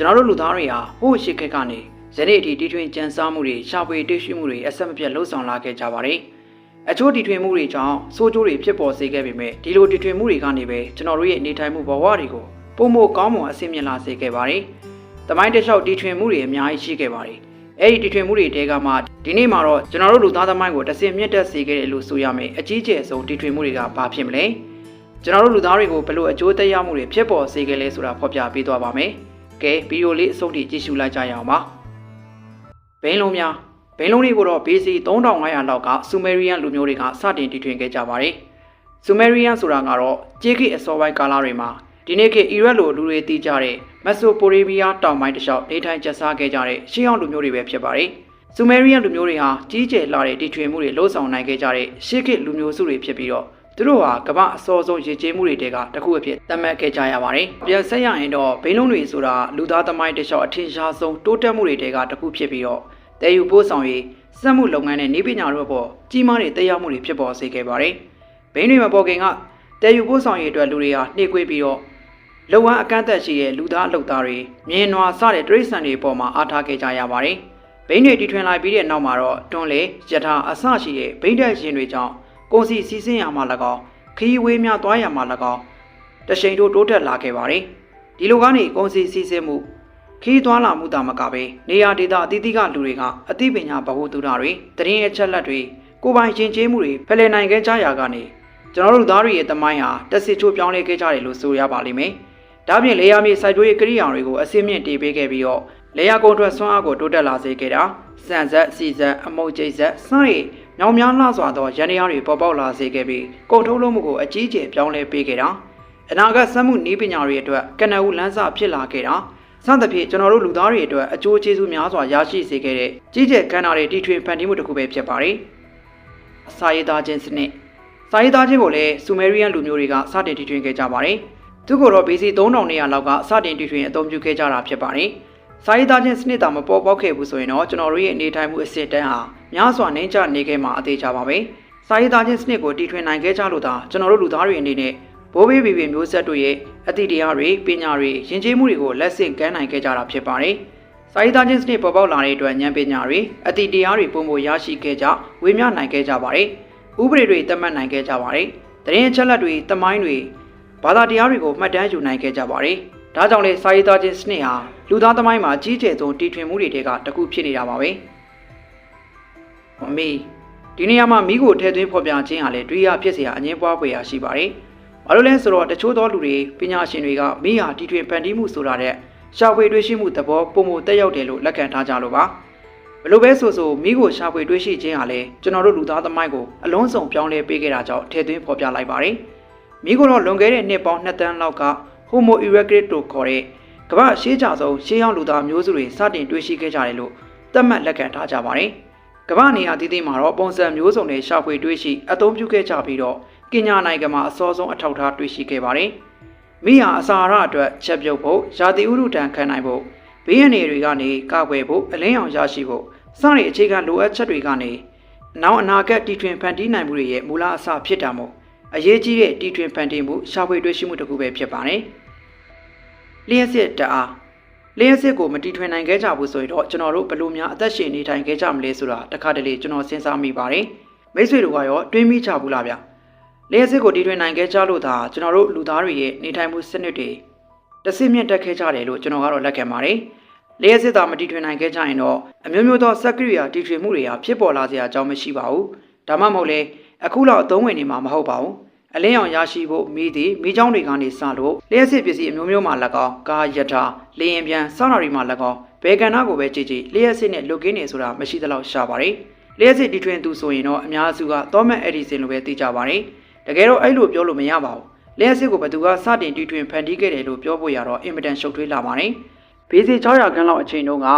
ကျွန်တော်တို့လူသားတွေဟာဟိုးရှိခက်ကနေယနေ့အထိတီထွင်ကြံစားမှုတွေရှာဖွေတွေ့ရှိမှုတွေအဆက်မပြတ်လှုပ်ဆောင်လာခဲ့ကြပါတယ်အချို့တီထွင်မှုတွေကြောင့်စိုးကျိုးတွေဖြစ်ပေါ်စေခဲ့ပေမဲ့ဒီလိုတီထွင်မှုတွေကနေပဲကျွန်တော်တို့ရဲ့နေထိုင်မှုဘဝတွေကိုပုံမကောင်းမွန်အဆင်ပြေလာစေခဲ့ပါတယ်တမိုင်းတစ်လျှောက်တီထွင်မှုတွေအများကြီးရှိခဲ့ပါတယ်အဲ့ဒီတီထွင်မှုတွေတဲကမှဒီနေ့မှာတော့ကျွန်တော်တို့လူသားသမိုင်းကိုတဆင်မြင့်တက်စေခဲ့တယ်လို့ဆိုရမယ်အကြီးကျယ်ဆုံးတီထွင်မှုတွေကဘာဖြစ်မလဲကျွန်တော်တို့လူသားတွေကိုဘယ်လိုအကျိုးသက်ရောက်မှုတွေဖြစ်ပေါ်စေခဲ့လဲဆိုတာဖော်ပြပေးသွားပါမယ် ကဲဗီဒီယိုလေးအဆုံးထိကြည့်ရှုလိုက်ကြရအောင်ပါဘိန်းလုံးများဘိန်းလုံးတွေကိုတော့ BC 3500လောက်ကဆူမေရီယန်လူမျိုးတွေကစတင်တီထွင်ခဲ့ကြပါတယ်ဆူမေရီယန်ဆိုတာကတော့ကြေးခေတ်အစောပိုင်းကာလတွေမှာဒီနေ့ခေတ်အီရတ်လိုလူတွေတည်ကြတဲ့မက်ဆိုပိုရီမီးယားတောင်ပိုင်းတစ်လျှောက်နေထိုင်ကျစားခဲ့ကြတဲ့ရှေးဟောင်းလူမျိုးတွေပဲဖြစ်ပါတယ်။ဆူမေရီယန်လူမျိုးတွေဟာကြီးကျယ်လာတဲ့တည်ထွင်မှုတွေလှုပ်ဆောင်နိုင်ခဲ့ကြတဲ့ရှေးခေတ်လူမျိုးစုတွေဖြစ်ပြီးတော့ သူတို့ဟာကမ္ဘာအစောဆုံးရည်ကျေးမှုတွေတဲကတစ်ခုအဖြစ်သတ်မှတ်ခဲ့ကြရပါတယ်။ပြန်ဆက်ရရင်တော့ဘိန်းလုံးတွေဆိုတာလူသားသမိုင်းတစ်လျှောက်အထင်ရှားဆုံးတိုးတက်မှုတွေတဲကတစ်ခုဖြစ်ပြီးတော့တည်ယူပို့ဆောင်ရေးစက်မှုလုပ်ငန်းနဲ့နေပညာတို့ပေါ်ကြီးမားတဲ့တရားမှုတွေဖြစ်ပေါ်စေခဲ့ပါတယ်။ဘိန်းတွေမပေါ်ခင်ကတည်ယူပို့ဆောင်ရေးအတွက်လူတွေဟာနှိကွေးပြီးတော့လုံဝမ်းအကန့်အသတ်ရှိတဲ့လူသားအလုပ်သားတွေမြင်းနွားစတဲ့တရိษံတွေပေါ်မှာအားထားခဲ့ကြရပါတယ်။ဘိန်းတွေတီထွင်လိုက်ပြီးတဲ့နောက်မှာတော့တွန်းလေယထာအဆရှိတဲ့ဘိန်းတက်ရှင်တွေကြောင့် ကုန်စည်စီးဆင်းရမှာ၎င်းခရီးဝေးများသွားရမှာ၎င်းတရှိန်တို့တိုးတက်လာခဲ့ပါတယ်။ဒီလိုကနေကုန်စည်စီးဆင်းမှုခီးသွားလာမှုတာမကပဲနေရာဒေသအသီးသီးကလူတွေကအသိပညာဗဟုသုတတွေတရင်အချက်လက်တွေကိုယ်ပိုင်ရှင်ကျေးမှုတွေဖလှယ်နိုင်ခဲ့ကြရာကနေကျွန်တော်တို့သားတွေရဲ့တမိုင်းဟာတက်စစ်ချိုးပြောင်းလဲခဲ့ကြတယ်လို့ဆိုရပါလိမ့်မယ်။ဒါပြင်လေယာမြေစိုက်ပျိုးရေးကိရိယာတွေကိုအစင်းမြင့်တည်ပေးခဲ့ပြီးတော့လေယာကုန်ထွက်ဆွမ်းအားကိုတိုးတက်လာစေခဲ့တာစံဆက်စီဆက်အမုတ်ကျိတ်ဆက်စတဲ့ ညောင်များလှစွာသောရန်တရားတွေပေါ်ပေါက်လာစေခဲ့ပြီးကုန်ထုတ်လုပ်မှုကိုအကြီးအကျယ်ပြောင်းလဲပေးခဲ့တာအနာဂတ်စက်မှုနည်းပညာတွေအတွက်ကနအူလန်းစာဖြစ်လာခဲ့တာစသဖြင့်ကျွန်တော်တို့လူသားတွေအတွက်အကျိုးကျေးဇူးများစွာရရှိစေခဲ့တဲ့ကြီးကျယ်ကဏ္ဍတွေတီထွင်ဖန်တီးမှုတစ်ခုပဲဖြစ်ပါတယ်။စာရေးသားခြင်းစနစ်စာရေးသားခြင်းကိုလည်းဆူမေရီယန်လူမျိုးတွေကစတင်တီထွင်ခဲ့ကြပါတယ်။သူကိုတော့ BC 3200လောက်ကစတင်တီထွင်အသုံးပြုခဲ့ကြတာဖြစ်ပါတယ်။ စာရေးသားခြင်းစနစ်တာမပေါ်ပေါက်ခဲ့ဘူးဆိုရင်တော့ကျွန်တော်တို့ရဲ့အနေထိုင်မှုအစစ်တန်းဟာများစွာနှိမ့်ချနေခဲ့မှာအသေးချပါပဲ။စာရေးသားခြင်းစနစ်ကိုတီထွင်နိုင်ခဲ့ကြလို့သာကျွန်တော်တို့လူသားတွေအနေနဲ့ဘိုးဘေးဘီဘီမျိုးဆက်တို့ရဲ့အသည့်တရားတွေပညာတွေယဉ်ကျေးမှုတွေကိုလက်ဆင့်ကမ်းနိုင်ခဲ့ကြတာဖြစ်ပါတယ်။စာရေးသားခြင်းစနစ်ပေါ်ပေါက်လာတဲ့အတွက်ဉာဏ်ပညာတွေအသည့်တရားတွေပုံပေါ်ရရှိခဲ့ကြဝေမျှနိုင်ခဲ့ကြပါတယ်။ဥပဒေတွေသတ်မှတ်နိုင်ခဲ့ကြပါတယ်။တရင်အချက်လက်တွေတမိုင်းတွေဘာသာတရားတွေကိုမှတ်တမ်းယူနိုင်ခဲ့ကြပါတယ်။ ဒါကြောင့်လေစာရေးသားခြင်းစနစ်ဟာလူသားသမိုင်းမှာကြီးကျယ်ဆုံးတည်ထွင်မှုတွေတဲကတစ်ခုဖြစ်နေတာပါပဲ။အမေဒီနေရာမှာမိကိုထဲသွင်းဖော်ပြခြင်းဟာလေတွေးရဖြစ်เสียအငင်းပွားဖွယ်ရာရှိပါတယ်။ဘာလို့လဲဆိုတော့တချို့သောလူတွေပညာရှင်တွေကမိဟာတီထွင်ဖန်တီးမှုဆိုတာတဲ့ရှာဖွေတွေ့ရှိမှုသဘောပုံမတက်ရောက်တယ်လို့လက်ခံထားကြလို့ပါ။ဘလို့ပဲဆိုဆိုမိကိုရှာဖွေတွေ့ရှိခြင်းဟာလေကျွန်တော်တို့လူသားသမိုင်းကိုအလုံးစုံပြောင်းလဲပေးခဲ့တာကြောင့်ထဲသွင်းဖော်ပြလိုက်ပါတယ်။မိကိုတော့လွန်ခဲ့တဲ့နှစ်ပေါင်း2တန်းလောက်က Homo erectus လို့ခေါ်တဲ့ကမ္ဘာရှေးကြဆုံးရှေးဟောင်းလူသားမျိုးစုတွေစတင်တွေ့ရှိခဲ့ကြတယ်လို့သတ်မှတ်လက်ခံထားကြပါတယ်။ကမ္ဘာနေရာတည်တည်မှာတော့ပုံစံမျိုးစုံနဲ့ရှာဖွေတွေ့ရှိအသုံးပြုခဲ့ကြပြီးတော့ကင်ညာနိုင်ငံမှာအစောဆုံးအထောက်အထားတွေ့ရှိခဲ့ပါတယ်။မိဟာအစာရအတွက်ချက်ပြုတ်ဖို့ရာသီဥတုတန်ခံနိုင်ဖို့ဘေးရန်တွေကနေကာကွယ်ဖို့အလင်းရောင်ရရှိဖို့စတဲ့အခြေခံလိုအပ်ချက်တွေကနေနောက်အနာဂတ်တည်ထွင်ဖန်တီးနိုင်မှုတွေရဲ့မူလအစဖြစ်တာမို့ အရေးကြီးတဲ့တည်ထွင်ဖန်တီးမှုရှာဖွေတွေ့ရှိမှုတစ်ခုပဲဖြစ်ပါတယ်။လျှက်စစ်တအားလျှက်စစ်ကိုမတီထွင်နိုင်ခဲ့ကြဘူးဆိုရင်တော့ကျွန်တော်တို့ဘယ်လိုများအသက်ရှင်နေထိုင်ခဲ့ကြမလဲဆိုတာတခါတလေကျွန်တော်စဉ်းစားမိပါတယ်။မိတ်ဆွေတို့ကရောတွေးမိချဘူးလားဗျ။လျှက်စစ်ကိုတီထွင်နိုင်ခဲ့ကြလို့သာကျွန်တော်တို့လူသားတွေရဲ့နေထိုင်မှုစနစ်တွေတဆင့်မြင့်တက်ခဲ့ကြတယ်လို့ကျွန်တော်ကတော့လက်ခံပါတယ်။လျှက်စစ်သာမတီထွင်နိုင်ခဲ့ကြရင်တော့အမျိုးမျိုးသောစက်ကရိယာတီထွင်မှုတွေဟာဖြစ်ပေါ်လာစရာအကြောင်းမရှိပါဘူး။ဒါမှမဟုတ်လေ အခုလောက်အသုံးဝင်နေမှာမဟုတ်ပါဘူး။အလင်းရောင်ရရှိဖို့မိသည်မိချောင်းတွေကနေစလို့လျှက်စစ်ပစ္စည်းအမျိုးမျိုးမှ၎င်းကားယထာလေရင်ပြန်စောင်းတော်တွေမှ၎င်းဘယ်ကဏ္ဍကိုပဲကြည့်ကြည့်လျှက်စစ်နဲ့လုတ်ကင်းနေဆိုတာမရှိသလောက်ရှားပါတယ်။လျှက်စစ်တီထွင်သူဆိုရင်တော့အများစုကသောမတ်အက်ဒီဆင်လိုပဲသိကြပါတယ်။တကယ်တော့အဲ့လိုပြောလို့မရပါဘူး။လျှက်စစ်ကိုဘယ်သူကစတင်တီထွင်ဖန်တီးခဲ့တယ်လို့ပြောဖို့ရတော့အင်မတန်ရှုပ်ထွေးလာပါတယ်။ဘေးစီ600ခန်းလောက်အချိန်တုန်းက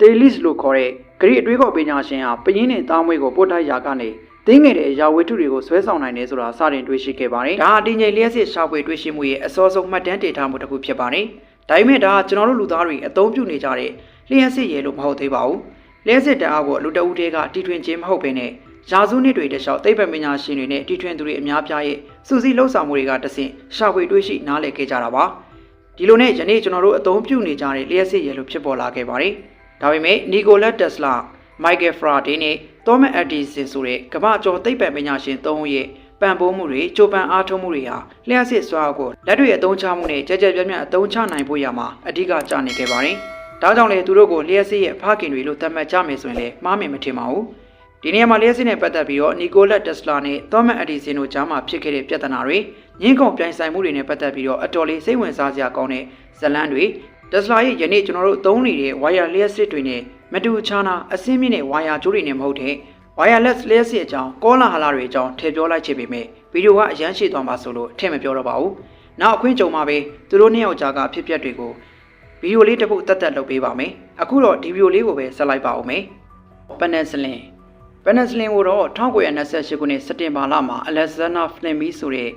တေလစ်လို့ခေါ်တဲ့ဂရိအတွေးခေါ်ပညာရှင်ဟာပယင်းနဲ့သားမွေးကိုပို့တိုက်ရာကနေ တင်းငယ်တဲ့အရာဝတ္ထုတွေကိုဆွဲဆောင်နိုင်တယ်ဆိုတာစတင်တွေ့ရှိခဲ့ပါတယ်။ဒါဟာတင်ငယ်လျှက်စစ်ရှာဖွေတွေ့ရှိမှုရဲ့အစောဆုံးမှတ်တမ်းတင်ထားမှုတစ်ခုဖြစ်ပါတယ်။ဒါပေမဲ့ဒါကကျွန်တော်တို့လူသားတွေအသုံးပြုနေကြတဲ့လျှက်စစ်ရဲလို့မဟုတ်သေးပါဘူး။လျှက်စစ်တအားကိုလူတအုပ်တွေကတီထွင်ခြင်းမဟုတ်ဘဲနဲ့ရာစုနှစ်တွေတခြားသိပ္ပံပညာရှင်တွေနဲ့တီထွင်သူတွေအများပြားရဲ့စူးစီးလှုပ်ဆောင်မှုတွေကတဆင့်ရှာဖွေတွေ့ရှိနားလည်ခဲ့ကြတာပါ။ဒီလိုနဲ့ယနေ့ကျွန်တော်တို့အသုံးပြုနေကြတဲ့လျှက်စစ်ရည်လို့ဖြစ်ပေါ်လာခဲ့ပါတယ်။ဒါပေမဲ့နီကိုလက်တက်စလာမိုက်ကယ်ဖရာဒေးနဲ့ သောမတ်အက်ဒီဆင်ဆိုတဲ့ကမ္ဘာကျော်သိပ္ပံပညာရှင်၃ဦးရဲ့ပံ့ပိုးမှုတွေကြိုးပမ်းအားထုတ်မှုတွေဟာလျှက်စစ်စွာကိုလက်တွေအသုံးချမှုနဲ့ကြကြပြတ်ပြတ်အသုံးချနိုင်ဖို့ရမှာအဓိကကျနေခဲ့ပါတယ်။ဒါကြောင့်လေသူတို့ကိုလျှက်စစ်ရဲ့ဖခင်တွေလို့သတ်မှတ်ကြမယ်ဆိုရင်လည်းမှားမယ်မထင်ပါဘူး။ဒီနေရာမှာလျှက်စစ်နဲ့ပတ်သက်ပြီးတော့နီကိုလက်တက်စလာနဲ့သောမတ်အက်ဒီဆင်တို့ကြားမှာဖြစ်ခဲ့တဲ့ပြဿနာတွေငင်းကုန်ပြိုင်ဆိုင်မှုတွေနဲ့ပတ်သက်ပြီးတော့အတော်လေးစိတ်ဝင်စားစရာကောင်းတဲ့ဇတ်လန်းတွေတက်စလာရဲ့ယနေ့ကျွန်တော်တို့သုံးနေတဲ့ wire လျှက်စစ်တွေနဲ့ မတူချာနာအစင်းမြင့်တဲ့ wire ကြိုးတွေနဲ့မဟုတ်တဲ့ wireless လျှက်စစ်အကြောင်းကောလာဟလာတွေအကြောင်းထည့်ပြောလိုက်ချင်ပေမဲ့ဗီဒီယိုကအရန်ရှိသွားမှာဆိုလို့ထည့်မပြောတော့ပါဘူး။နောက်အခွင့်ကြုံမှာပဲသူတို့နှစ်ယောက်ကြားကအဖြစ်အပျက်တွေကိုဗီဒီယိုလေးတစ်ပုတ်တက်တက်လုပ်ပေးပါမယ်။အခုတော့ဒီဗီဒီယိုလေးကိုပဲဆက်လိုက်ပါဦးမယ်။ penicillin penicillin ကိုတော့1928ခုနှစ်စက်တင်ဘာလမှာ Alexander Fleming ဆိုတဲ့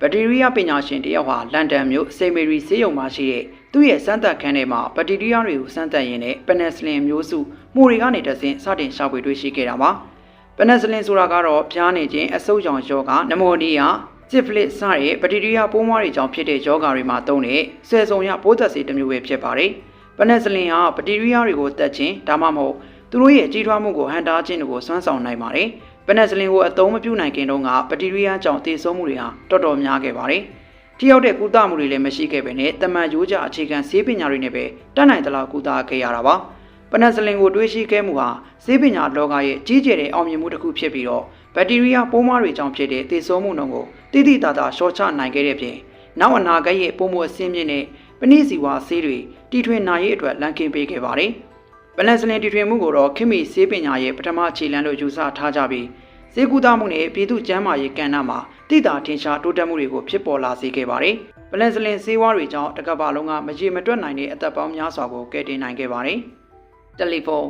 ဘက်တီးရီးယားပညာရှင်တယောက်ဟာလန်ဒန်မြို့စေမေရီဆေးရုံမှာရှိတဲ့ သူ့ရဲ့စမ်းသပ်ခန်းထဲမှာဘက်တီးရီးယားတွေကိုစမ်းသပ်ရင်းနဲ့ penicillin မျိုးစုမှုတွေကနေတဆင့်စတင်ရှာဖွေတွေ့ရှိခဲ့တာပါ။ penicillin ဆိုတာကတော့ဖျားနေခြင်းအဆုတ်ရောင်ယောဂနမိုနီးယားစစ်ဖလစ်စတဲ့ဘက်တီးရီးယားပိုးမွှားတွေကြောင့်ဖြစ်တဲ့ယောဂတွေမှာသုံးတဲ့ဆယ်စုံရပိုးသက်စေတစ်မျိုးပဲဖြစ်ပါတယ်။ penicillin ဟာဘက်တီးရီးယားတွေကိုတက်ခြင်းဒါမှမဟုတ်သူတို့ရဲ့ကြီးထွားမှုကိုဟန်တားခြင်းတို့ကိုစွမ်းဆောင်နိုင်ပါတယ်။ပနက်စလင်ကိုအသုံးမပြုနိုင်ခင်တုန်းကဘက်တီးရီးယားကြောင့်တည်ဆုံမှုတွေဟာတော်တော်များခဲ့ပါတယ်။ ထိရောက်တဲ့ကုသမှုတွေလည်းမရှိခဲ့ပဲနဲ့တမန်ရိုးကြအခြေခံဆေးပညာတွေနဲ့ပဲတတ်နိုင်သလောက်ကုသခဲ့ရတာပါ။ပနက်စလင်ကိုတွေးရှိခဲ့မှုဟာဆေးပညာလောကရဲ့ကြီးကျယ်တဲ့အောင်မြင်မှုတစ်ခုဖြစ်ပြီးတော့ဘက်တီးရီးယားပိုးမွှားတွေကြောင့်ဖြစ်တဲ့တည်ဆုံမှုနှုန်းကိုတိတိတသာရှော့ချနိုင်ခဲ့တဲ့ပြင်နောက်အနာဂတ်ရဲ့ပုံမှုအစင်းမြင့်တဲ့ပဏိစီဝါဆေးတွေတီထွင်နိုင်ရေးအတွက်လမ်းကင်းပေးခဲ့ပါတယ်။ပလန်စလင်တီထွင်မှုကိုတော့ခင်မီဆေးပညာရဲ့ပထမခြေလှမ်းလို့ယူဆထားကြပြီးဈေးကူးသားမှုနဲ့ပြည်သူ့ကျန်းမာရေးကဏ္ဍမှာ တိတာထင်ရှားတိုးတက်မှုတွေကိုဖြစ်ပေါ်လာစေခဲ့ပါတယ်။ပလန်စလင်ဆေးဝါးတွေကြောင့်တကမ္ဘာလုံးကမရေမတွက်နိုင်တဲ့အသက်ပေါင်းများစွာကိုကယ်တင်နိုင်ခဲ့ပါတယ်။တယ်လီဖုန်း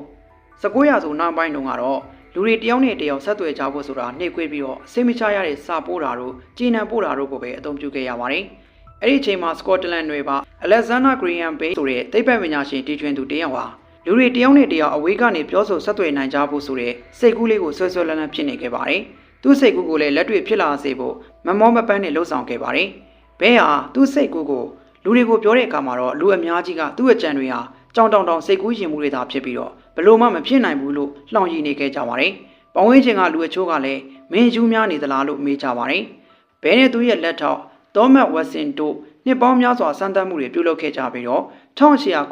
19ရာစုနောက်ပိုင်းတုန်းကတော့လူတွေတယောက်နဲ့တယောက်ဆက်သွယ်ကြဖို့ဆိုတာနှိပ်ကွေးပြီးတော့စိတ်မချရတဲ့စာပို့တာတို့ကြည်နံပို့တာတို့ကိုပဲအသုံးပြုခဲ့ရပါတယ်။အဲ့ဒီအချိန်မှာစကော့တလန်တွေပါအလက်ဇန္ဒာဂရီယန်ဘေးဆိုတဲ့သိပ္ပံပညာရှင်တီထွင်သူတယောက်ဟာလူတွေတယောက်နဲ့တယောက်အဝေးကနေပြောဆိုဆက်သွယ်နိုင်ကြဖို့ဆိုတဲ့စိတ်ကူးလေးကိုဆွဲဆွဲလန်းလန်းဖြစ်နေခဲ့ပါတယ်။ သူ့စိတ်ကူးကိုလည်းလက်တွေ့ဖြစ်လာစေဖို့မမောမပန်းနဲ့လှုပ်ဆောင်ခဲ့ပါတယ်။ဘဲဟာသူ့စိတ်ကူးကိုလူတွေကိုပြောတဲ့အခါမှာတော့လူအများကြီးကသူ့အကြံတွေဟာကြောင်တောင်တောင်စိတ်ကူးရင်မှုတွေသာဖြစ်ပြီးတော့ဘလို့မှမဖြစ်နိုင်ဘူးလို့လှောင်ရည်နေခဲ့ကြပါတယ်။ပဝင်းချင်းကလူအချို့ကလည်းမင်းယူများနေသလားလို့မေးကြပါတယ်။ဘဲနဲ့သူ့ရဲ့လက်ထောက်သောမတ်ဝက်ဆင်တို့နှစ်ပေါင်းများစွာစမ်းသပ်မှုတွေပြုလုပ်ခဲ့ကြပြီးတော့1886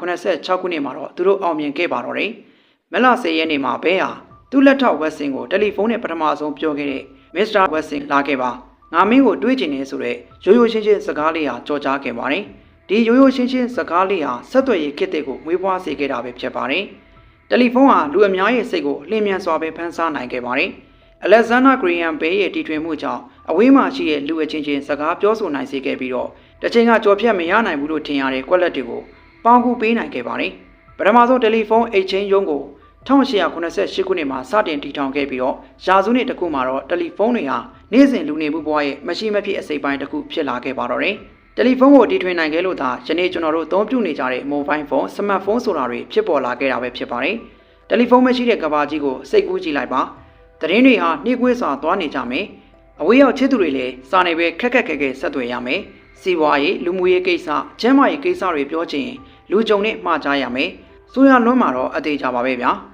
ခုနှစ်မှာတော့သူတို့အောင်မြင်ခဲ့ပါတော့တယ်။မလ10ရက်နေ့မှာဘဲဟာ သူ့လက်ထောက်ဝက်ဆင်ကိုတယ်လီဖုန်းနဲ့ပထမဆုံးပြောခဲ့တဲ့မစ္စတာဝက်ဆင်လာခဲ့ပါငါမင်းကိုတွေးကျင်နေဆိုတဲ့ရိုးရိုးရှင်းရှင်းစကားလေးဟာကြော်ကြားခဲ့ပါတယ်။ဒီရိုးရိုးရှင်းရှင်းစကားလေးဟာဆက်သွယ်ရေးခစ်တဲ့ကိုမွေးဖွားစေခဲ့တာပဲဖြစ်ပါတယ်။တယ်လီဖုန်းဟာလူအများရဲ့စိတ်ကိုလျင်မြန်စွာပဲဖန်ဆားနိုင်ခဲ့ပါတယ်။ Alexander Graham Bell ရဲ့တီထွင်မှုကြောင့်အဝေးမှာရှိတဲ့လူအချင်းချင်းစကားပြောဆိုနိုင်စေခဲ့ပြီးတော့တချိန်ကကြော်ဖြတ်မရနိုင်ဘူးလို့ထင်ရတဲ့ကွက်လက်တွေကိုပေါင်းကူပေးနိုင်ခဲ့ပါတယ်။ပထမဆုံးတယ်လီဖုန်းအိတ်ချင်းရုံးကို 1888ခုနှစ်မှာစတင်တည်ထောင်ခဲ့ပြီးတော့ရာစုနှစ်တစ်ခုမှာတော့တယ်လီဖုန်းတွေဟာနေ့စဉ်လူနေမှုဘဝရဲ့မရှိမဖြစ်အစိပ်ပိုင်းတစ်ခုဖြစ်လာခဲ့ပါတော့တယ်။တယ်လီဖုန်းကိုတီထွင်နိုင်ခဲ့လို့သာယနေ့ကျွန်တော်တို့အသုံးပြုနေကြတဲ့မိုဘိုင်းဖုန်း၊စမတ်ဖုန်းဆိုတာတွေဖြစ်ပေါ်လာခဲ့တာပဲဖြစ်ပါတယ်။တယ်လီဖုန်းမရှိတဲ့ကဘာကြီးကိုစိတ်ကူးကြည့်လိုက်ပါ။သတင်းတွေဟာနှိကွေးစွာသွားနေကြမယ်။အဝေးရောက်ချစ်သူတွေလည်းစာနေပဲခက်ခက်ခဲခဲဆက်သွယ်ရမယ်။စီးပွားရေးလူမှုရေးကိစ္စကျန်းမာရေးကိစ္စတွေပြောချင်လူကြုံနဲ့မှားကြရမယ်။ဆိုရလွန်းမှာတော့အသေးချပါပဲဗျာ။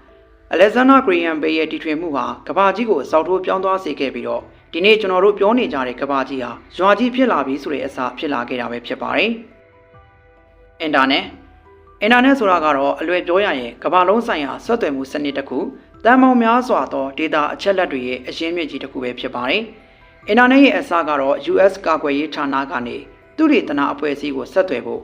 Alexander Graham Bell ရဲ့တီထွင်မှုဟာကဘာကြီးကိုစောက်ထိုးပြောင်းသွားစေခဲ့ပြီးတော့ဒီနေ့ကျွန်တော်တို့ပြောနေကြတဲ့ကဘာကြီးဟာရွာကြီးဖြစ်လာပြီဆိုတဲ့အစားဖြစ်လာခဲ့တာပဲဖြစ်ပါတယ်။ Internet Internet ဆိုတာကတော့အလွယ်ပြောရရင်ကဘာလုံးဆိုင်ရာဆက်သွယ်မှုစနစ်တစ်ခုတန်ပေါင်းများစွာသော data အချက်လက်တွေရဲ့အရင်းမြစ်ကြီးတစ်ခုပဲဖြစ်ပါတယ်။ Internet ရဲ့အစားကတော့ US ကာကွယ်ရေးဌာနကနေသူရိတနာအဖွဲ့အစည်းကိုဆက်သွယ်ဖို့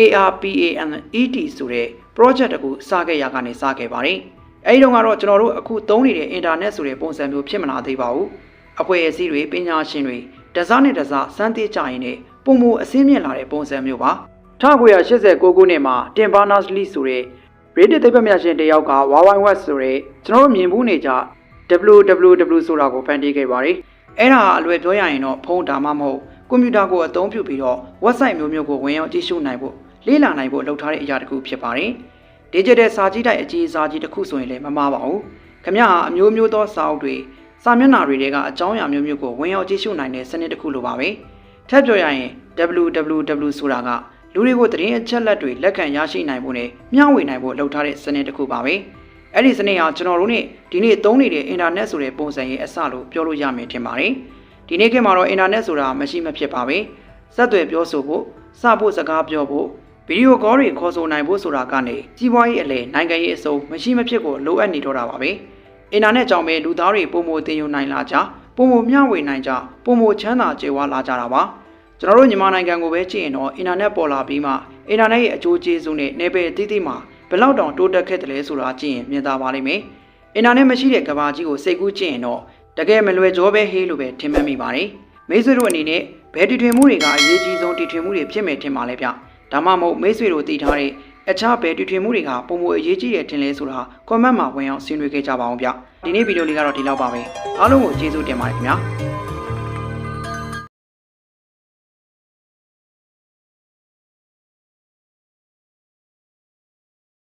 ARPANET ဆိုတဲ့ project တခုစခဲ့ရကနေစခဲ့ပါတယ်။အဲဒီတော့ကတော့ကျွန်တော်တို့အခုသုံးနေတဲ့ internet ဆိုတဲ့ပုံစံမျိုးဖြစ်မလာသေးပါဘူး။အဖွဲ့အစည်းတွေပညာရှင်တွေတစားနဲ့တစားစမ်းသစ်ကြရင်နဲ့ပုံမအစင်းမြင့်လာတဲ့ပုံစံမျိုးပါ။1989ခုနှစ်မှာတင်ဘာနာစလီဆိုတဲ့ British သိပ္ပံပညာရှင်တယောက်က Wawai West ဆိုတဲ့ကျွန်တော်တို့မြင်ဘူးနေကြ www ဆိုတာကိုဖန်တီးခဲ့ပါတယ်။အဲ့ဒါအလွယ်ပြောရရင်တော့ဖုန်းဒါမှမဟုတ်ကွန်ပျူတာကိုအသုံးပြုပြီးတော့ website မျိုးမျိုးကိုဝင်ရောက်ကြည့်ရှုနိုင်ဖို့ လေ့လာနိုင်ဖို့လုပ်ထားတဲ့အရာတစ်ခုဖြစ်ပါတယ်။ digital စာကြည့်တိုက်အကြီးအစားကြီးတစ်ခုဆိုရင်လည်းမမှားပါဘူး။ခင်ဗျားအမျိုးမျိုးသောစာအုပ်တွေစာမျက်နှာတွေကအကြောင်းအရာမျိုးမျိုးကိုဝင်ရောက်ကြည့်ရှုနိုင်တဲ့စနစ်တစ်ခုလိုပါပဲ။ထပ်ပြောရရင် www ဆိုတာကလူတွေကိုသတင်းအချက်လက်တွေလက်ခံရရှိနိုင်ဖို့နဲ့မျှဝေနိုင်ဖို့လှုပ်ထားတဲ့စနစ်တစ်ခုပါပဲအဲ့ဒီစနစ်ဟာကျွန်တော်တို့နဲ့ဒီနေ့သုံးနေတဲ့အင်တာနက်ဆိုတဲ့ပုံစံရဲ့အစလို့ပြောလို့ရမယ်ထင်ပါတယ်ဒီနေ့ခေတ်မှာတော့အင်တာနက်ဆိုတာမရှိမဖြစ်ပါပဲဆက်သွယ်ပြောဆိုဖို့စဖို့စကားပြောဖို့ ဗီဒီယိုကောတွေခေါ်ဆိုနိုင်ဖို့ဆိုတာကနေကြီးပွားရေးအလဲနိုင်ငံရေးအစုံမရှိမဖြစ်ကိုလိုအပ်နေတော့တာပါပဲအင်တာနက်ကြောင့်ပဲလူသားတွေပုံမတင်ယူနိုင်လာကြပုံမမျှဝေနိုင်ကြပုံမချမ်းသာကြွယ်ဝလာကြတာပါကျွန်တော်တို့မြန်မာနိုင်ငံကိုပဲကြည့်ရင်တော့အင်တာနက်ပေါ်လာပြီးမှအင်တာနက်ရဲ့အကျိုးကျေးဇူးနဲ့နယ်ပယ်အသီးသီးမှာဘယ်လောက်တောင်တိုးတက်ခဲ့တယ်လဲဆိုတာကြည့်ရင်မြင်သာပါလိမ့်မယ်အင်တာနက်မရှိတဲ့ကမ္ဘာကြီးကိုစိတ်ကူးကြည့်ရင်တော့တကယ်မလွယ်ကြောပဲဟေးလို့ပဲထင်မှတ်မိပါတယ်မိတ်ဆွေတို့အနေနဲ့ဘယ်တီထွင်မှုတွေကအရေးကြီးဆုံးတီထွင်မှုတွေဖြစ်မယ်ထင်ပါလဲဗျ ဒါမှမဟုတ်မိတ်ဆွေတို့တည်ထားတဲ့အခြားဘယ်တီထွင်မှုတွေကပုံမအရေးကြီးတယ်ထင်လဲဆိုတာ comment မှာဝင်အောင်ဆွေးနွေးခဲ့ကြပါအောင်ဗျဒီနေ့ဗီဒီယိုလေးကတော့ဒီလောက်ပါပဲအားလုံးကိုကျေးဇူးတင်ပါတယ်ခင်ဗျာ